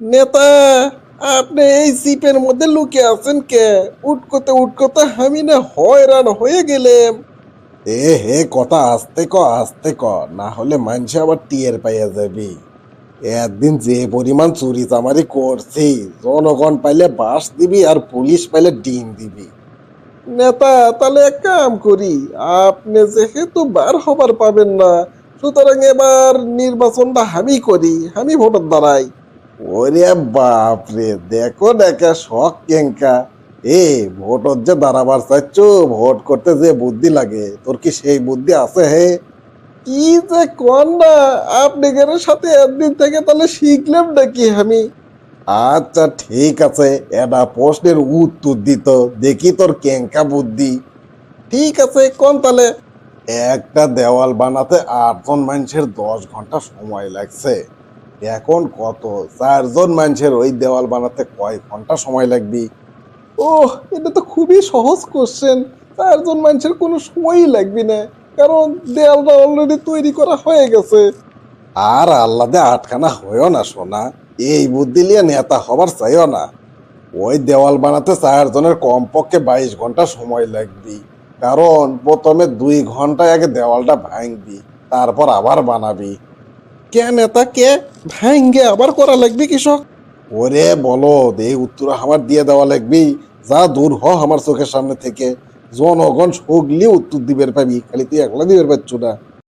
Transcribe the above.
নেতা আপনি এই জিপের মধ্যে লুকে আছেন কে? উটকোতে উটকোতে আমি না হয়রান হয়ে গেলাম। এ হে কথা আস্তে ক আস্তে ক না হলে মানুষ আবার টিয়ের পাইয়া যাবি। একদিন যে পরিমাণ চুরি চামারি করছি জনগণ পাইলে বাস দিবি আর পুলিশ পাইলে ডিম দিবি। নেতা তাহলে এক কাম করি আপনি যেহেতু বার হবার পাবেন না সুতরাং এবার নির্বাচনটা আমি করি আমি ভোটার দাঁড়াই ওরে বাপরে, দেখো দেখা শখ কেঙ্কা। এ ভোটর যে দাঁড়াবার চাচ্ছ, ভোট করতে যে বুদ্ধি লাগে, তোর কি সেই বুদ্ধি আছে হে? কি যে কন না, আপনি সাথে একদিন থেকে তাহলে শিখলাম নাকি আমি? আচ্ছা ঠিক আছে, এটা প্রশ্নের উত্তর দিত, দেখি তোর কেঙ্কা বুদ্ধি। ঠিক আছে, কোন তাহলে? একটা দেওয়াল বানাতে আটজন মানুষের দশ ঘণ্টা সময় লাগছে। এখন কত? চারজন মানুষের ওই দেওয়াল বানাতে কয় ঘণ্টা সময় লাগবে? ওহ, এটা তো খুবই সহজ কোশ্চেন চারজন মানুষের কোনো সময়ই লাগবে না। কারণ দেওয়ালটা অলরেডি তৈরি করা হয়ে গেছে। আর আল্লাদে আটখানা হয়েও না, সোনা। এই বুদ্ধি নিয়ে নেতা হবার চাইও না। ওই দেওয়াল বানাতে চারজনের কমপক্ষে বাইশ ঘণ্টা সময় লাগবে। কারণ প্রথমে দুই ঘণ্টা আগে দেওয়ালটা ভাঙবি, তারপর আবার বানাবি। কে নেতা কে ভাঙ্গে আবার করা লাগবে কৃষক? ওরে বলো এই উত্তর আমার দিয়ে দেওয়া লাগবে। যা দূর হ আমার চোখের সামনে থেকে। জনগণ সগলি উত্তর দিবের পাবি, খালি তুই একলা দিবের পাচ্ছ না।